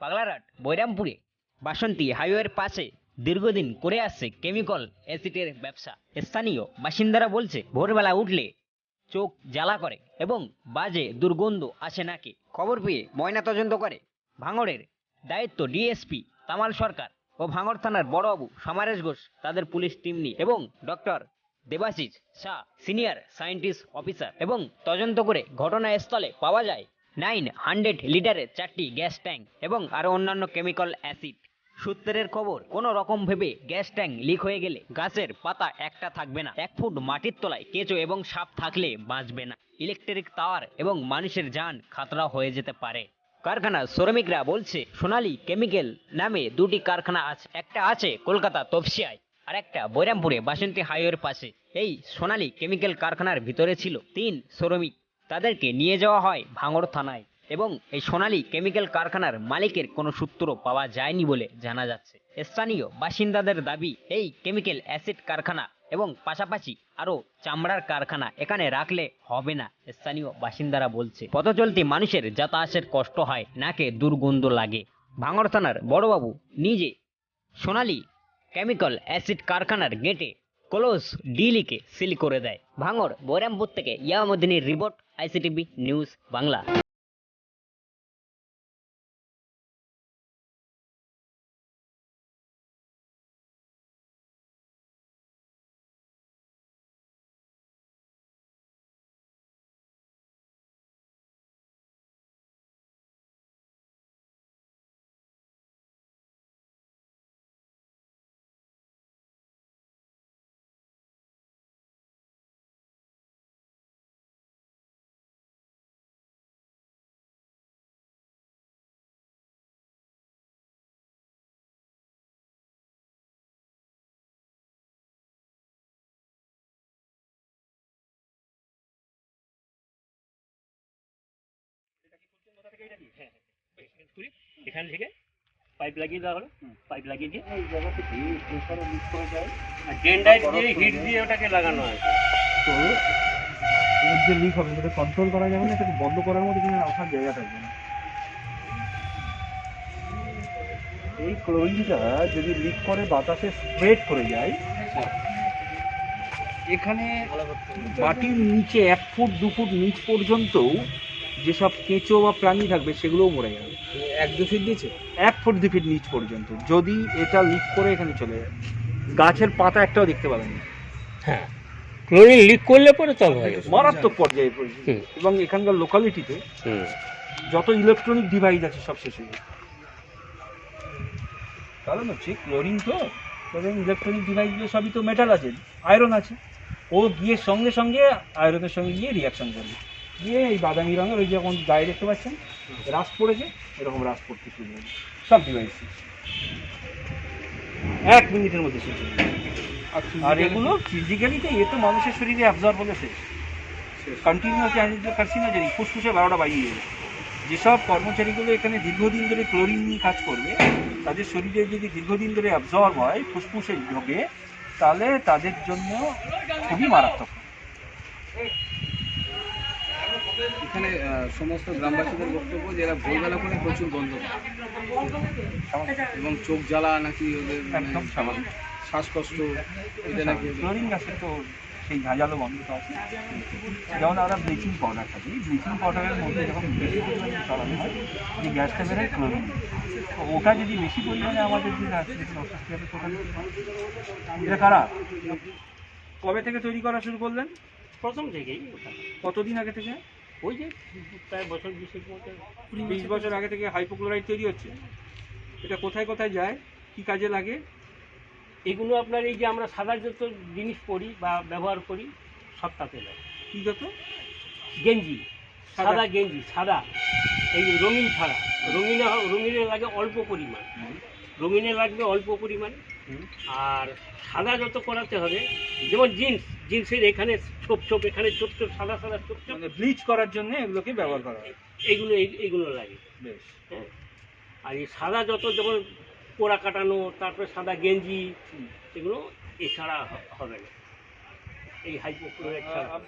পাগলারহাট, বৈরামপুরে, বাসন্তী হাইওয়ের পাশে দীর্ঘদিন করে আসছে কেমিক্যাল অ্যাসিডের ব্যবসা। স্থানীয় বাসিন্দারা বলছে, ভোরবেলা উঠলে চোখ জ্বালা করে এবং বাজে দুর্গন্ধ আসে নাকি। খবর পেয়ে ময়নাতদন্ত করে। ভাঙড়ের দায়িত্ব ডিএসপি তামাল সরকার ও ভাঙড় থানার বড়বাবু সমারেশ ঘোষ তাদের পুলিশ টিম নিয়ে এবং doctor Debashis Shah, senior scientist officer এবং তদন্ত করে ঘটনাস্থলে পাওয়া যায় নাইন হান্ড্রেড লিটারের চারটি গ্যাস ট্যাঙ্ক এবং আরও অন্যান্য কেমিক্যাল অ্যাসিড। সূত্রের খবর, কোনো রকম ভেবে গ্যাস ট্যাঙ্ক লিক হয়ে গেলে গাছের পাতা একটা থাকবে না। এক ফুট মাটির তলায় কেঁচো এবং সাপ থাকলে বাঁচবে না। ইলেকট্রিক টাওয়ার এবং মানুষের যান খাতরা হয়ে যেতে পারে। কারখানার শ্রমিকরা বলছে, সোনালী কেমিক্যাল নামে দুটি কারখানা আছে। একটা আছে কলকাতা তফসিয়ায় আর একটা বৈরামপুরে বাসন্তী হাইওয়ের পাশে। এই সোনালী কেমিক্যাল কারখানার ভিতরে ছিল তিন শ্রমিক। তাদেরকে নিয়ে যাওয়া হয় ভাঙড় থানায় এবং এই সোনালী কেমিক্যাল কারখানার মালিকের কোনো সূত্র পাওয়া যায়নি বলে জানা যাচ্ছে। স্থানীয় বাসিন্দাদের দাবি, এই কেমিক্যাল অ্যাসিড কারখানা এবং পাশাপাশি আরও চামড়ার কারখানা এখানে রাখলে হবে না, স্থানীয় বাসিন্দারা বলছে। পথচলতি মানুষের যাতায়াতের কষ্ট হয়, নাকে দুর্গন্ধ লাগে। ভাঙড় থানার বড়বাবু নিজে সোনালী কেমিক্যাল অ্যাসিড কারখানার গেটে ক্লোজ ডিলিকে সিল করে দেয়। ভাঙড় বৈরামপুর থেকে ইয়ামুদ্দিনের রিপোর্ট আইসিটিভি নিউজ বাংলা। এখান থেকে পাইপ লাগিয়ে দেওয়া হলো। পাইপ লাগিয়ে দিয়ে এই জায়গাতে দিয়ে প্রেশারে করে যায়। আর ডেন্ডাইট দিয়ে হিট দিয়ে ওটাকে লাগানো হয় তো এর যে লিক হবে সেটা কন্ট্রোল করা যাবে না বন্ধ করার মতো কোনো জায়গা থাকবে না। এই ক্লোরিনটা যদি লিক করে বাতাসে স্প্রেড করে যায় এখানে মাটির নিচে এক ফুট দু ফুট নিচ পর্যন্তও যেসব কেঁচো বা প্রাণী থাকবে সেগুলোও মরে যাবে। এক দু ফিট নিচে? এক ফুট দু ফিট নিচ পর্যন্ত। যদি এটা লিক করে এখানে চলে যায়। গাছের পাতা একটাও দেখতে পাবেন না। হ্যাঁ। ক্লোরিন লিক করলে পরে তবে হয় মারাত্মক পর্যায়ে পড়েছে এবং এখানকার লোকালিটিতে যত ইলেকট্রনিক ডিভাইস আছে সব শেষ হয়ে কারণ হচ্ছে ক্লোরিন তো এবং ইলেকট্রনিক ডিভাইসগুলো সবই তো মেটাল আছে আয়রন আছে। ও গিয়ে সঙ্গে সঙ্গে আয়রনের সঙ্গে গিয়ে রিয়াকশন করবে। গিয়ে এই বাদামি রঙের ওই যখন গায়ে দেখতে পাচ্ছেন? রাস পড়েছে এরকম রাস পড়তে শুরু হবে সব ডিভাইস এক মিনিটের মধ্যে যাবে। আর এগুলো ফিজিক্যালি তো এ তো মানুষের শরীরে অ্যাবজর্ব হলে শেষ। কন্টিনিউয়াস কার্সিনোজেনি ফুসফুসে বারোটা বাজিয়ে দেবে যেসব কর্মচারীগুলো এখানে দীর্ঘদিন ধরে ক্লোরিন নিয়ে কাজ করবে তাদের শরীরে যদি দীর্ঘদিন ধরে অ্যাবজর্ব হয় ফুসফুসে ঢোকে তাহলে তাদের জন্য খুবই মারাত্মক। এখানে সমস্ত গ্রামবাসীদের বক্তব্য যে এরা ভোরবেলা করে প্রচুর গন্ধ পায়। এবং চোখ জ্বালা নাকি ওদের মানে একদম স্বাভাবিক। শ্বাসকষ্ট এটা নাকি ক্লোরিন গ্যাসের তো সেই ঝাঁঝালো গন্ধ তো আছে যেমন আমরা ব্লিচিং পাউডার থাকি ব্লিচিং পাউডারের মধ্যে যখন বেশি পরিমাণে চড়ানো হয় যে গ্যাসটা বেরোয় ক্লোরিন ওটা যদি বেশি পরিমাণে আমাদের যে আছে অস্বস্তি হবে সেখানে এটা কারা? কবে থেকে তৈরি করা শুরু করলেন? প্রথম থেকেই কতদিন আগে থেকে? ওই যে প্রায় বছর বিশেক মতো বিশ বছর আগে থেকে হাইপোক্লোরাইড তৈরি হচ্ছে। এটা কোথায় কোথায় যায় কি কাজে লাগে? এগুলো আপনার এই যে আমরা সাদা যত জিনিস পরি বা ব্যবহার করি সব তাতে লাগে। কি যত? গেঞ্জি সাদা। গেঞ্জি সাদা। এই রঙিন ছাড়া। রঙিনে রঙিনে লাগে অল্প পরিমাণ। রঙিনে লাগবে অল্প পরিমাণ। আর সাদা যত করাতে হবে যেমন জিন্স জিন্সের এখানে ছোপ ছোপ এখানে ছোপ ছোপ সাদা সাদা ছোপ ছোপ। মানে ব্লিচ করার জন্য এগুলোকে ব্যবহার করা হয়। এইগুলো এই- এইগুলো লাগে। বেশ। হ্যাঁ। আর এই সাদা যত যেমন পোড়া কাটানো তারপরে সাদা গেঞ্জি এগুলো এছাড়া হবে না। এই হাইপোক্লোরাইড ছাড়া।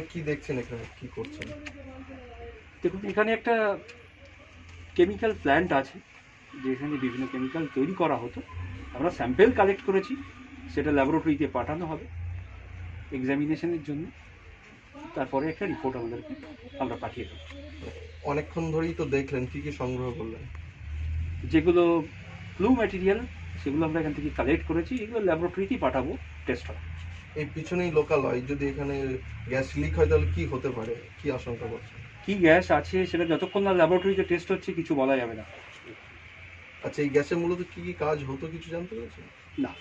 দেখছেন এখানে? কি করছেন? দেখুন এখানে একটা কেমিক্যাল প্ল্যান্ট আছে যেখানে বিভিন্ন কেমিক্যাল তৈরি করা হতো। আমরা স্যাম্পেল কালেক্ট করেছি সেটা ল্যাবরেটরিতে পাঠানো হবে এক্সামিনেশনের জন্য। তারপরে একটা রিপোর্ট আমাদেরকে আমরা পাঠিয়ে দেবো। অনেকক্ষণ ধরেই তো দেখলেন কি কি সংগ্রহ করলেন? যেগুলো ফ্লু ম্যাটেরিয়াল সেগুলো আমরা এখান থেকে কালেক্ট করেছি এগুলো ল্যাবরেটরিতেই পাঠাবো টেস্ট হবে। এই পিছনেই লোকালয় যদি এখানে গ্যাস লিক হয় তাহলে কি হতে পারে? কি আশঙ্কা করছেন? কি গ্যাস আছে সেটা যতক্ষণ না ল্যাবরেটরিতে টেস্ট হচ্ছে কিছু বলা যাবে না। আচ্ছা এই গ্যাসের মূলত কি কি কাজ হতো কিছু জানতে পেরেছেন? না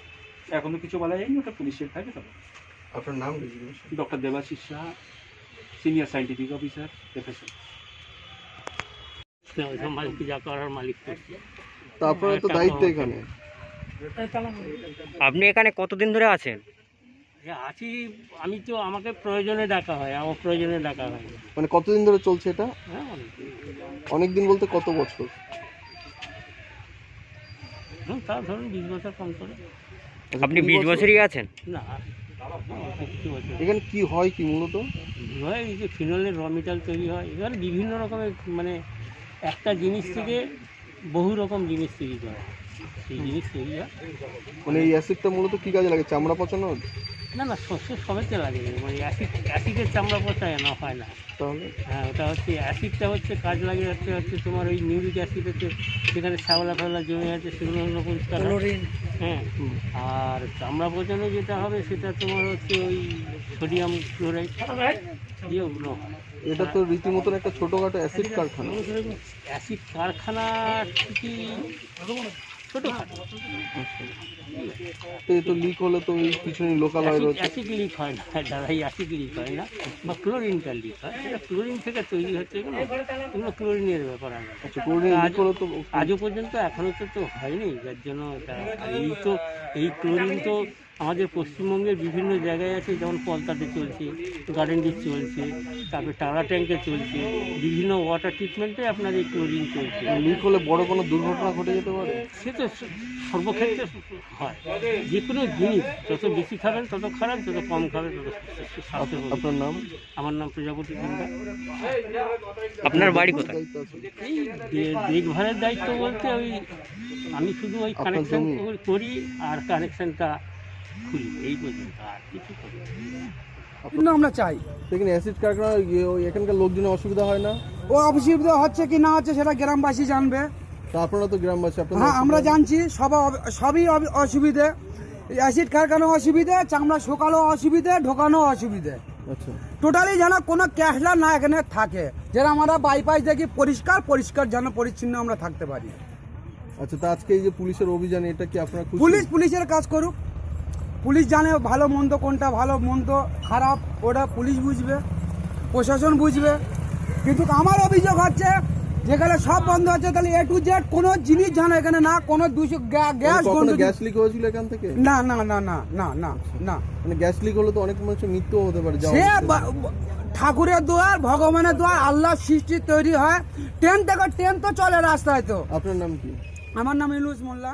এখনও কিছু বলা যায়নি ওটা পুলিশের থাকে তবে আপনার নাম doctor Debashis Saha senior scientific officer যা করার মালিক করছে। তো দায়িত্ব এখানে। আপনি এখানে কতদিন ধরে আছেন? আছি আমি তো আমাকে প্রয়োজনে ডাকা হয় আমার প্রয়োজনে ডাকা হয়। মানে কতদিন ধরে চলছে এটা? হ্যাঁ অনেকদিন। অনেকদিন বলতে কত বছর? হুম, তা ধরুন বিশ বছর কম করে। আচ্ছা, আপনি বিশ বছরই আছেন? না এখানে কি হয় কি মূলত? হয় এই যে ফিনলের র মেটাল তৈরি হয় এবার বিভিন্ন রকমের মানে একটা জিনিস থেকে বহু রকম জিনিস তৈরি করা হয়। সেই জিনিস তৈরি হয়। মানে এই অ্যাসিডটা মূলত কি কাজে লাগে চামড়া পচানোর? না না শস্য সবেতে লাগে মানে অ্যাসিড অ্যাসিডের চামড়া পচায় না হয় না। তাহলে? হ্যাঁ ওটা হচ্ছে অ্যাসিডটা হচ্ছে কাজ লাগে হচ্ছে হচ্ছে তোমার ওই নিউরিক অ্যাসিড হচ্ছে যেখানে শ্যাওলা ফেওলা জমে আছে সেগুলো হলো পরিষ্কার হ্যাঁ আর চামড়া পচানো যেটা হবে সেটা তোমার হচ্ছে ওই সোডিয়াম ক্লোরাইড দিয়ে ওগুলো এটা তো রীতিমতন একটা ছোটখাটো অ্যাসিড কারখানা। অ্যাসিড কারখানা কি ছোটোখাটো। আচ্ছা। তো লিক হলে তো পিছনে লোকালয় রয়েছে অ্যাসিড লিক হয় না দাদা এই অ্যাসিড লিক হয় না বা ক্লোরিনটা লিক হয়। সেটা ক্লোরিন থেকে তৈরি হচ্ছে এগুলো এগুলো ক্লোরিনের ব্যাপার আচ্ছা তো আজও পর্যন্ত এখনও তো তো হয়নি যার জন্য এই তো এই ক্লোরিন তো আমাদের পশ্চিমবঙ্গের বিভিন্ন জায়গায় আছে যেমন পলতাতে চলছে গার্ডেনডির চলছে তারপরে টালা ট্যাঙ্কে চলছে বিভিন্ন ওয়াটার ট্রিটমেন্টে আপনার এই ক্লোরিন চলছে। লিক হলে বড় কোনো দুর্ঘটনা ঘটে যেতে পারে? সে তো সর্বক্ষেত্রে হয়। যে কোনো জিনিস যত বেশি খাবেন তত খারাপ যত কম খাবেন তত আপনার নাম? আমার নাম প্রজাপতি জিন্দা আপনার বাড়ি কোথায়? এই দেখভালের দায়িত্ব বলতে ওই আমি শুধু ওই কানেকশন করি আর কানেকশনটা খুলি এই পর্যন্ত আর কিছু করি না। আমরা চাই। সেখানে অ্যাসিড কারখানা ওই এখানকার লোকজনের অসুবিধা হয় না? ও অসুবিধা হচ্ছে কি না হচ্ছে সেটা গ্রামবাসী জানবে। আপনারা তো গ্রামবাসী আপনারা হ্যাঁ আমরা জানছি সব সবই অসুবিধে। অ্যাসিড কারখানো অসুবিধে চামড়া শুকানো অসুবিধে ঢোকানো অসুবিধে। আচ্ছা। টোটালি যেন কোনো ক্যাশলা না এখানে থাকে যেন আমরা বাইপাস দেখি পরিষ্কার পরিষ্কার যেন পরিচ্ছন্ন আমরা থাকতে পারি। আচ্ছা তা আজকে এই যে পুলিশের অভিযান এটা কি আপনারা পুলিশ পুলিশের কাজ করুক। পুলিশ জানে ভালো মন্দ কোনটা ভালো মন্দ খারাপ ওটা পুলিশ বুঝবে প্রশাসন বুঝবে। কিন্তু আমার অভিযোগ হচ্ছে যেখানে সব বন্ধ আছে তাহলে এ টু জেড কোনো জিনিস জানো এখানে না কোনো গ্যা- গ্যাস গ্যাস লিক হয়েছিল এখান থেকে? না না না না না না না। মানে গ্যাস লিক হলে তো অনেক মানুষের মৃত্যু হতে পারে সে ঠাকুরের দোয়ার ভগবানের দোয়ার আল্লাহ সৃষ্টি তৈরি হয়। ট্রেন থেকে ট্রেন তো চলে রাস্তায় তো। আপনার নাম কি? আমার নাম ইলুস মোল্লা।